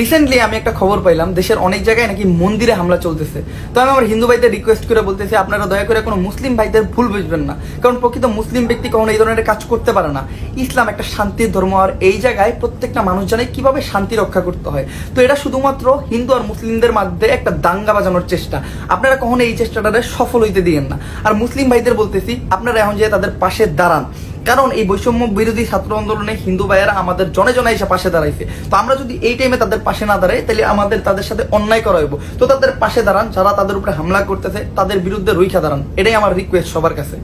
Recently আমি একটা খবর পাইলাম, দেশের অনেক জায়গায় নাকি মন্দিরে হামলা চলতেছে। তো আমি আমার হিন্দু ভাইদের রিকোয়েস্ট করে বলতেছি, আপনারা দয়া করে কোনো মুসলিম ভাইদের ভুল বুঝবেন না। কারণ প্রকৃত মুসলিম ব্যক্তি কখনো এই ধরনের কাজ করতে পারে না। ইসলাম একটা শান্তির ধর্ম, আর এই জায়গায় প্রত্যেকটা মানুষ জানে কীভাবে শান্তি রক্ষা করতে হয়। তো এটা শুধুমাত্র হিন্দু আর মুসলিমদের মধ্যে একটা দাঙ্গা বাজানোর চেষ্টা। আপনারা কখনো এই চেষ্টাটাতে সফল হইতে দিয়েন না। আর মুসলিম ভাইদের বলতেছি, আপনারা এখন যে তাদের পাশে দাঁড়ান কারণ এই বৈষম্য বিরোধী ছাত্র আন্দোলনে হিন্দু ভাইয়েরা আমাদের জনে জনে এসে পাশে দাঁড়াইছে। তো আমরা যদি এই টাইমে তাদের পাশে না দাঁড়াই, তাহলে আমাদের তাদের সাথে অন্যায় করা হইব। তো তাদের পাশে দাঁড়ান, যারা তাদের উপরে হামলা করতেছে, তাদের বিরুদ্ধে রুইখা দাঁড়ান। এটাই আমার রিকোয়েস্ট সবার কাছে।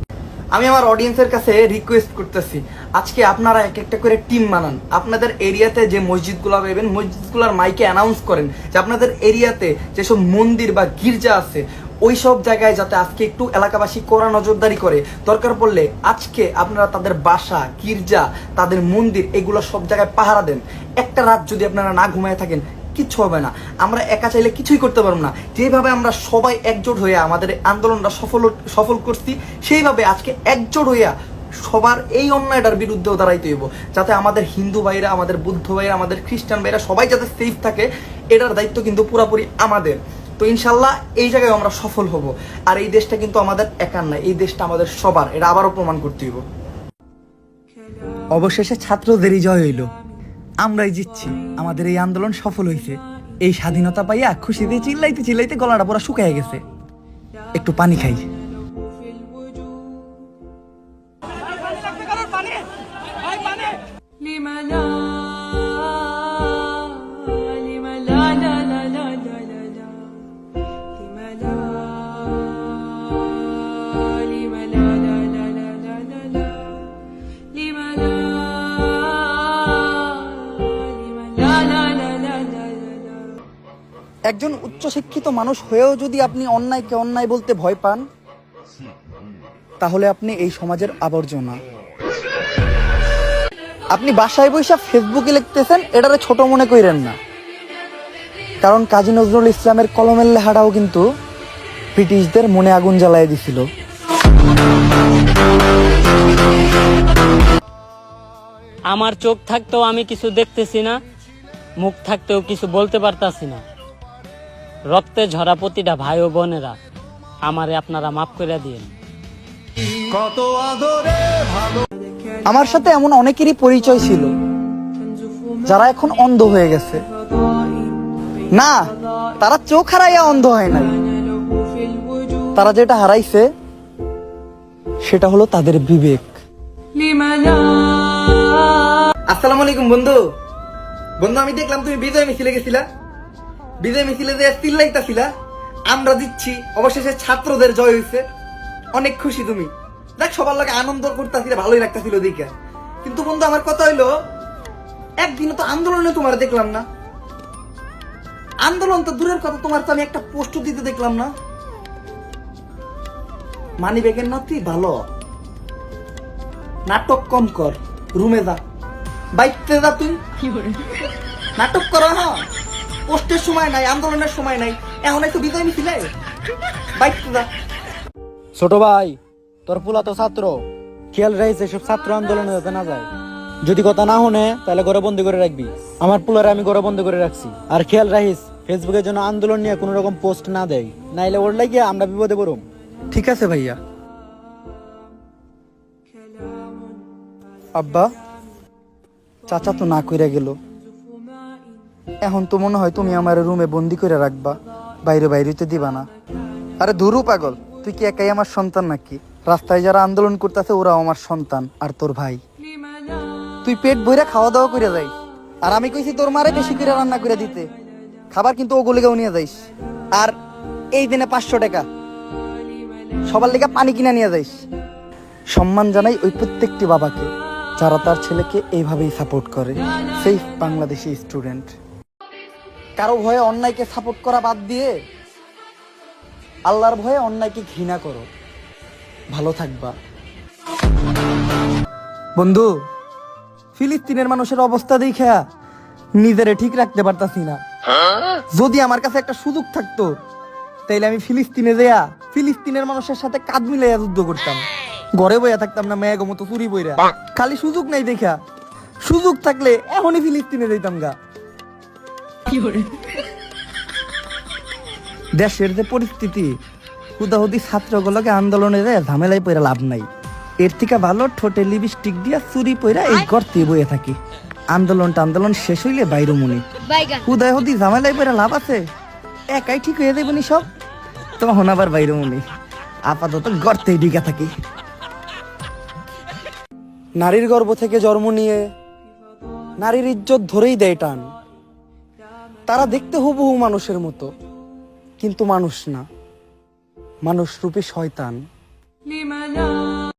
আমি আমার অডিয়েন্সের কাছে রিকোয়েস্ট করতেছি, আজকে আপনারা এক একটা করে টিম বানান। আপনাদের এরিয়াতে যে মসজিদগুলো পাবেন মসজিদগুলোর মাইকে অ্যানাউন্স করেন যে আপনাদের এরিয়াতে যেসব মন্দির বা গির্জা আছে ওই সব জায়গায় যাতে আজকে একটু এলাকাবাসী কড়া নজরদারি করে, দরকার পড়লে আজকে আপনারা তাদের বাসা, গির্জা, তাদের মন্দির, এগুলো সব জায়গায় পাহারা দেন। একটা রাত যদি আপনারা না ঘুমায় থাকেন, কিচ্ছু হবে না। আমরা একা চাইলে কিছুই করতে পারব না। যেভাবে আমরা সবাই একজোট হয়ে আমাদের আন্দোলনটা সফল সফল করছি, সেইভাবে আজকে একজোট হইয়া সবার এই অন্যায়টার বিরুদ্ধেও দাঁড়াইতে হইব। যাতে আমাদের হিন্দু ভাইরা, আমাদের বুদ্ধ ভাইরা, আমাদের খ্রিস্টান ভাইরা সবাই যাতে সেফ থাকে, এটার দায়িত্ব কিন্তু পুরোপুরি আমাদের। তো ইনশাল্লাহ এই জায়গায় আমরা সফল হব। আর এই দেশটা কিন্তু আমাদের একার নাই এই দেশটা আমাদের সবার। এটা আবারও প্রমাণ করতে হইব। অবশেষে ছাত্রদেরই জয় হইল। আমরাই জিতছি। আমাদের এই আন্দোলন সফল হয়েছে এই স্বাধীনতা পাইয়া খুশি দিয়ে চিল্লাইতে চিল্লাইতে গলাটা পরা শুকায় গেছে। একটু পানি খাই। লিমালা একজন উচ্চশিক্ষিত মানুষ হয়েও যদি আপনি অন্যায়কে অন্যায় বলতে ভয় পান, তাহলে আপনি এই সমাজের আবর্জনা। আপনি বাসায় বৈশা ফেসবুকে লিখতেছেন, এটারে ছোট মনে কইরেন না। কারণ কাজী নজরুল ইসলামের কলমের লেখাটাও কিন্তু ব্রিটিশদের মনে আগুন জ্বালায় দিছিল। আমার চোখ থাকতেও আমি কিছু দেখতেছি না, মুখ থাকতেও কিছু বলতে পারতাছি না। রক্তে ঝরা প্রতিটা ভাই ও বোনেরা আমারে আপনারা মাফ করে দিন কত আদরে ভালো আমার সাথে এমন অনেকেরই পরিচয় ছিল যারা এখন অন্ধ হয়ে গেছে। না তারা চোখ হারাইয়া অন্ধ হয় নাই। তারা যেটা হারাইছে সেটা হলো তাদের বিবেক। আসসালামু আলাইকুম বন্ধু। বন্ধু আমি দেখলাম তুমি বিজয় মিছিলে গেছিলা। বিজয় মিছিলে যে চিল্লাইতাছিলা আমরা দিচ্ছি অবশেষে ছাত্রদের জয় হয়েছে অনেক খুশি তুমি। দেখ সবার লাগে আনন্দ করতেছিলে ভালোই লাগতেছিল দিকে কিন্তু বন্ধু আমার কথা হইল একদিনও তো আন্দোলনে তোমার দেখলাম না। আন্দোলন তো দূরের কথা তোমার তো আমি একটা পোস্ট দিতে দেখলাম না। মানি ব্যাগের নাতি ভালো। নাটক কম কর রুমে যা। বাইকতে যা তুই। নাটক করো না। পোস্টের সময় নাই আন্দোলনের সময় নাই। এখন একটু বিজয় মিছিলে? ছোট ভাই তোর পোলা তো ছাত্র। খেয়াল রাখিস এসব ছাত্র আন্দোলনে যাতে না যায়। যদি কথা না শুনে তাহলে ঘরে বন্দি করে রাখবি। আমার পোলারে আমি ঘরে বন্দি করে রাখছি। আর খেয়াল রাখিস ফেসবুকের জন্য আন্দোলন নিয়ে কোনো রকম পোস্ট না দেয়। নাইলে ওর লাগিয়ে আমরা বিপদে পড়ুম। ঠিক আছে ভাইয়া। আব্বা চাচা তো না কইরা গেল। এখন তো মনে হয় তুমি আমার রুমে বন্দি করে রাখবা, বাইরে বাইরেতে দিবা না। আরে ধুরু পাগল, তুই কি একাই আমার সন্তান নাকি? রাস্তায় যারা আন্দোলন করতেছে ওরাও আমার সন্তান, আর তোর ভাই। তুই পেট ভরে খাওয়া দাওয়া করে যাই। আর আমি কইছি তোর মারে বেশি করে রান্না করে দিতে। খাবার কিন্তু ও গলিগাও নিয়ে যাইস। আর এই দিনে পাঁচশো টাকা। সবার লেগে পানি কিনে নিয়ে যাইস। সম্মান জানাই ওই প্রত্যেকটি বাবাকে, যারা তার ছেলেকে এইভাবেই সাপোর্ট করে। সেই বাংলাদেশি স্টুডেন্ট কারও ভয়ে অন্যায়কে সাপোর্ট করা বাদ দিয়ে আল্লাহর ভয়ে অন্যায়কে ঘৃণা করো। ভালো থাকবা। বন্ধু ফিলিস্তিনের মানুষের অবস্থা দেখা নিজেরে ঠিক রাখতে পারতাছি না। যদি আমার কাছে একটা সুযোগ থাকতো তাইলে আমি ফিলিস্তিনে যেয়া ফিলিস্তিনের মানুষের সাথে কাঁধ মিলাইয়া যুদ্ধ করতাম। ঘরে বইয়া থাকতাম না মেয়ে মতো চুরি বইরা। খালি সুযোগ নাই দেখা সুযোগ থাকলে এখনই ফিলিস্তিনে যাইতাম গা। দেশের যে পরিস্থিতি হুদাহুদি ছাত্রগুলোকে আন্দোলনের ঝামেলায় পড়ে লাভ নাই। এর থেকে ভালো ঠোঁটে লিপস্টিক দিয়া চুরি পইরা এই গর্তে বয়ে থাকি। আন্দোলনটা আন্দোলন শেষ হইলে বাইরে মনি। হুদায় হুদি ঝামেলায় পড়ে লাভ আছে? একাই ঠিক হয়ে যাবে সব? তখন আবার বাইরে মনি। আপাতত গর্তেই ডিগা থাকি। নারীর গর্ভ থেকে জন্ম নিয়ে নারীর ইজ্জত ধরেই দেয় টান। তারা দেখতে হুবহু মানুষের মতো কিন্তু মানুষ না। মানুষ রূপে শয়তান।